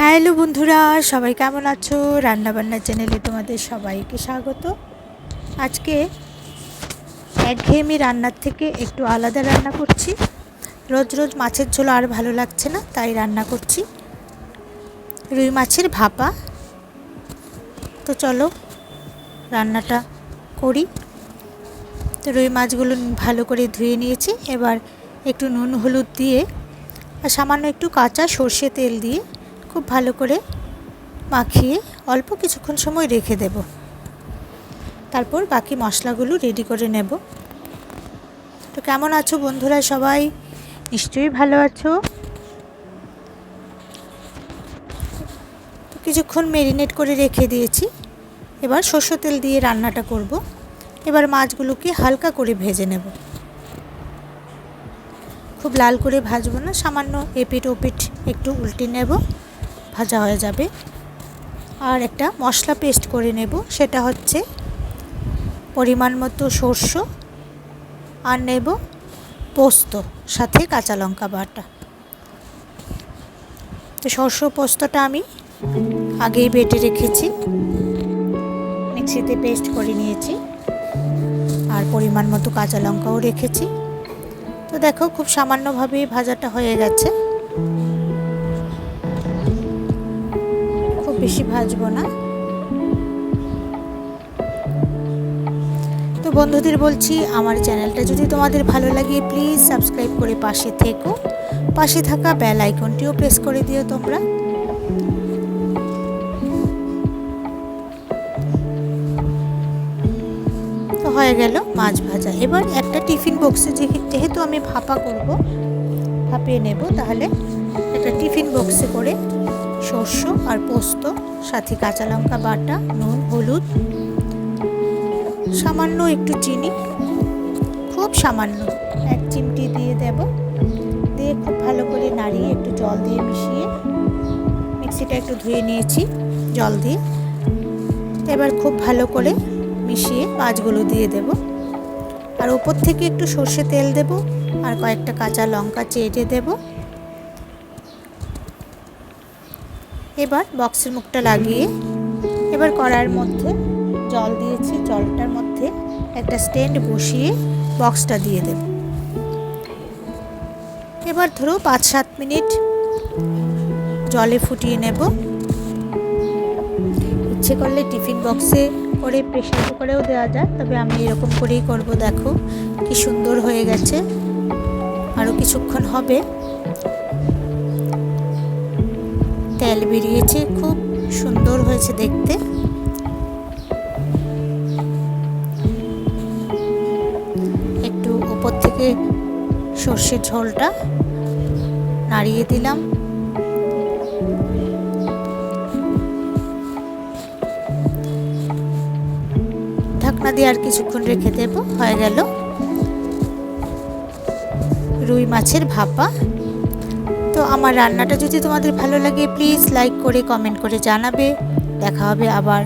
Hello বন্ধুরা, সবাই কেমন আছো? রান্নাবান্না চ্যানেলে তোমাদের সবাইকে স্বাগত। আজকে একঘেয়েমি রান্নার থেকে একটু আলাদা রান্না করছি। রোজ রোজ মাছের ঝোল আর ভালো লাগছে না, তাই রান্না করছি। রুই মাছের ভাপা। তো চলো রান্নাটা করি। তো রুই মাছগুলো ভালো করে ধুয়ে নিয়েছি, এবার একটু নুন হলুদ দিয়ে আর সামান্য একটু কাঁচা সর্ষে তেল দিয়ে খুব ভালো করে মাখিয়ে অল্প কিছুক্ষণ সময় রেখে দেব। তারপর বাকি মশলাগুলো রেডি করে নেব। তো কেমন আছো বন্ধুরা সবাই? নিশ্চয়ই ভালো আছো। কিছুক্ষণ মেরিনেট করে রেখে দিয়েছি। এবার সর্ষে তেল দিয়ে রান্নাটা করব। এবার মাছগুলোকে হালকা করে ভেজে নেব। খুব লাল করে ভাজবো না, সামান্য এপিট ওপিট একটু উল্টে নেব। ভাজা হয়ে যাবে। আর একটা মশলা পেস্ট করে নেব, সেটা হচ্ছে পরিমাণ মতো সর্ষ আর নেব পোস্ত, সাথে কাঁচা লঙ্কা বাটা। তো সর্ষ পোস্তটা আমি আগেই বেটে রেখেছি, মিক্সিতে পেস্ট করে নিয়েছি, আর পরিমাণ মতো কাঁচা লঙ্কাও রেখেছি। তো দেখো, খুব সামান্যভাবেই ভাজাটা হয়ে গেছে। বেশি ভাজবো না। তো বন্ধুদের বলছি, আমার চ্যানেলটা যদি তোমাদের ভালো লাগে প্লিজ সাবস্ক্রাইব করে পাশে থেকো। পাশে থাকা বেল আইকনটিও প্রেস করে দিও তোমরা। তো হয়ে গেল মাছ ভাজা। এবার একটা টিফিন বক্সে যেহেতু আমি ভাপা করব, ভাপিয়ে নেব, তাহলে একটা টিফিন বক্সে করে শস্য আর পোস্ত, সাথে কাঁচা লঙ্কা বাটা, নুন, হলুদ, সামান্য একটু চিনি, খুব সামান্য এক চিমটি দিয়ে দেব। দিয়ে খুব ভালো করে নাড়িয়ে একটু জল দিয়ে মিশিয়ে মিক্সিটা একটু ধুয়ে নিয়েছি, জল দিয়ে। এবার খুব ভালো করে মিশিয়ে মাছগুলো দিয়ে দেব। আর ওপর থেকে একটু সর্ষে তেল দেব আর কয়েকটা কাঁচা লঙ্কা চেটে দেব। এবার বক্সের মুখটা লাগিয়ে এবার কড়ার মধ্যে জল দিয়েছি। জলটার মধ্যে একটা স্ট্যান্ড বসিয়ে বক্সটা দিয়ে দেব। এবার ধরো পাঁচ সাত মিনিট জলে ফুটিয়ে নেব। ইচ্ছে করলে টিফিন বক্সে করে প্রেশার কুকারেও দেওয়া যায়, তবে আমি এরকম করেই করব। দেখো কি সুন্দর হয়ে গেছে। আরও কিছুক্ষণ হবে। তেল বেরিয়েছে, খুব সুন্দর হয়েছে দেখতে। একটু ওপর থেকে সর্ষের ঝোলটা নাড়িয়ে দিলাম। ঢাকনা দিয়ে আর কিছুক্ষণ রেখে দেব, হয়ে গেল। রুই মাছের ভাপা। আমার রান্নাটা যদি তোমাদের ভালো লাগে প্লিজ লাইক করে কমেন্ট করে জানাবে। দেখা হবে আবার।